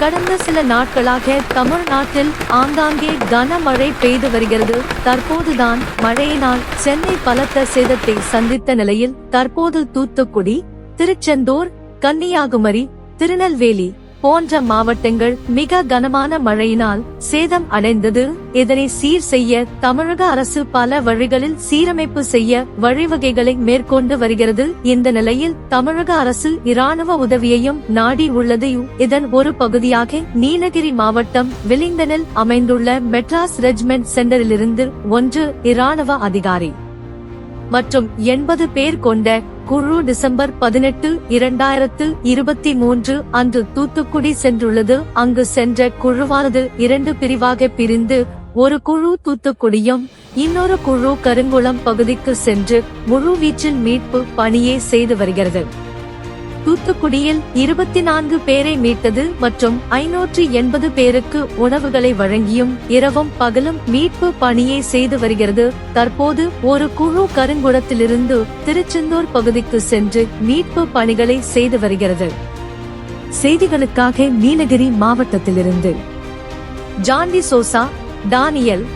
கடந்த சில நாட்களாக தமிழ்நாட்டில் ஆங்காங்கே கனமழை பெய்து வருகிறது. தற்போதுதான் மழையினால் சென்னை பலத்த சேதத்தை சந்தித்த நிலையில் தற்போது தூத்துக்குடி திருச்செந்தூர் கன்னியாகுமரி திருநெல்வேலி போன்ற மாவட்டங்கள் மிக கனமான மழையினால் சேதம் அடைந்தது. இதனை சீர் செய்ய தமிழக அரசு பல வழிகளில் சீரமைப்பு செய்ய வழிவகைகளை மேற்கொண்டு வருகிறது. இந்த நிலையில் தமிழக அரசு இராணுவ உதவியையும் நாடி உள்ளது இதன் ஒரு பகுதியாக நீலகிரி மாவட்டம் விலிங்கனில் அமைந்துள்ள மெட்ராஸ் ரெஜிமெண்ட் சென்டரிலிருந்து ஒன்று இராணுவ அதிகாரி மற்றும் எண்பது பேர் கொண்ட குழு டிசம்பர் பதினெட்டு இரண்டாயிரத்து இருபத்தி மூன்று அன்று தூத்துக்குடி சென்றுள்ளது. அங்கு சென்ற குழுவானது இரண்டு பிரிவாக பிரிந்து ஒரு குழு தூத்துக்குடியும் இன்னொரு குழு கருங்குளம் பகுதிக்கு சென்று முழு வீச்சில் மீட்பு பணியை செய்து வருகிறது. தூத்துக்குடியில் இருபத்தி நான்கு பேரை மீட்டது மற்றும் ஐநூற்று எண்பது பேருக்கு உணவுகளை வழங்கியும் இரவும் பகலும் மீட்பு பணியை செய்து வருகிறது. தற்போது ஒரு குழு கருங்குளத்திலிருந்து திருச்செந்தூர் பகுதிக்கு சென்று மீட்பு பணிகளை செய்து வருகிறது. செய்திகளுக்காக நீலகிரி மாவட்டத்திலிருந்து ஜாண்டி சோசா டானியல்